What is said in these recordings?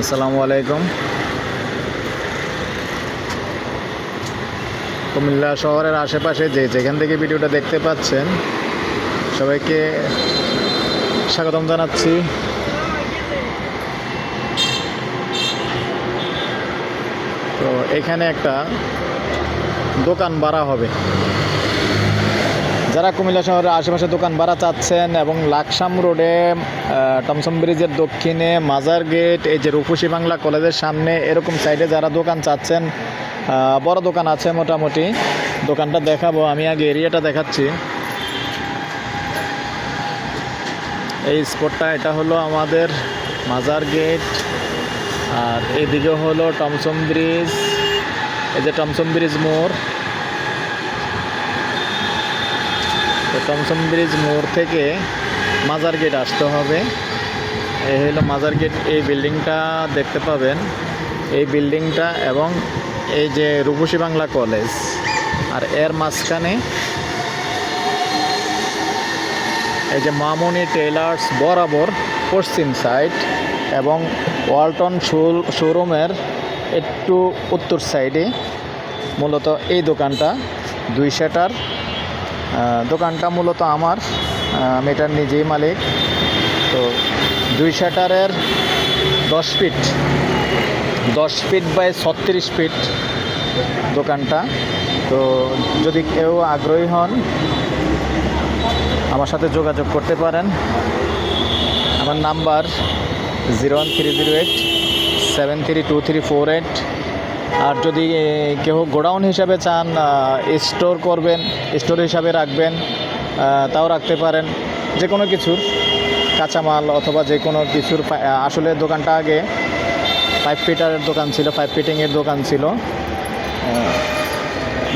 আসসালামু আলাইকুম। কুমিল্লা শহরের আশেপাশে যে যেখান থেকে ভিডিওটা দেখতে পাচ্ছেন, সবাইকে স্বাগতম জানাচ্ছি। তো এখানে একটা দোকান ভাড়া হবে। যারা কুমিল্লা শহরের আশেপাশে দোকান ভাড়া চাচ্ছেন এবং লাকসাম রোডে টমসম ব্রিজের দক্ষিণে, মাজার গেট, এই যে রূপসী বাংলা কলেজের সামনে, এরকম সাইডে যারা দোকান চাচ্ছেন বড় দোকান আছে মোটামুটি। দোকানটা দেখাবো, আমি আগে এরিয়াটা দেখাচ্ছি। এই স্পটটা এটা হলো আমাদের মাজার গেট, আর এদিকে হলো টমসম ব্রিজ, এই যে টমসম ব্রিজ মোড়। তো টমসম ব্রিজ মোড় থেকে মাজার গেট আসতে হবে। এই হলো মাজার গেট। এই বিল্ডিংটা দেখতে পাবেন। এই বিল্ডিংটা এবং এই যে রূপসী বাংলা কলেজ। আর এর মাঝখানে এই যে মামনি টেলার্স বরাবর পশ্চিম সাইড এবং ওয়ালটন শোরুমের একটু উত্তর সাইডে মূলত এই দোকানটা। দুই শাটার দোকানটা মূলত আমার। আমি এটার নিজেই মালিক। তো দুই শাটারের দশ ফিট দশ ফিট বাই ছত্রিশ ফিট দোকানটা। তো যদি কেউ আগ্রহী হন, আমার সাথে যোগাযোগ করতে পারেন। আমার number zero one three zero eight, seven three two three four eight আর যদি কেউ গোডাউন হিসাবে চান স্টোর করবেন, স্টোর হিসাবে রাখবেন তাও রাখতে পারেন যে কোনো কিছুর, কাঁচামাল অথবা যে কোনো কিছুর আসলে দোকানটা আগে ফাইভ ফিটারের দোকান ছিল ফাইভ ফিটিংয়ের দোকান ছিল।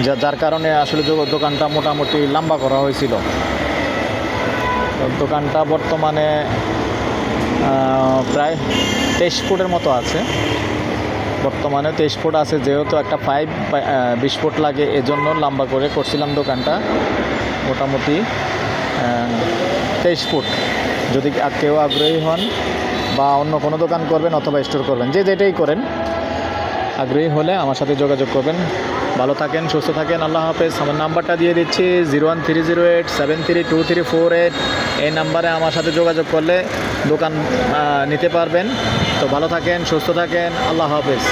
যা, যার কারণে আসলে দোকানটা মোটামুটি লম্বা করা হয়েছিল। দোকানটা বর্তমানে প্রায় তেইশ ফুটের মতো আছে। বর্তমানে তেইশ ফুট আছে, যেহেতু একটা পাইপ বিশ ফুট লাগে, এজন্য লম্বা করে করছিলাম দোকানটা, মোটামুটি তেইশ ফুট। যদি কেউ আগ্রহী হন বা অন্য কোনো দোকান করবেন অথবা স্টোর করবেন, যে যেটাই করেন আগ্রহী হলে আমার সাথে যোগাযোগ করবেন। ভালো থাকেন, সুস্থ থাকেন, আল্লাহ হাফেজ। আমার নাম্বারটা দিয়ে দিচ্ছি zero one three zero eight seven three two three four eight. এই নাম্বারে আমার সাথে যোগাযোগ করলে দোকান নিতে পারবেন। তো ভালো থাকেন, সুস্থ থাকেন, আল্লাহ হাফেজ।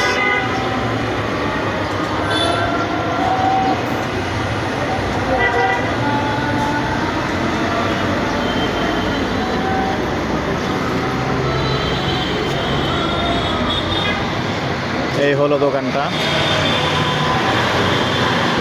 এই হলো দোকানটা।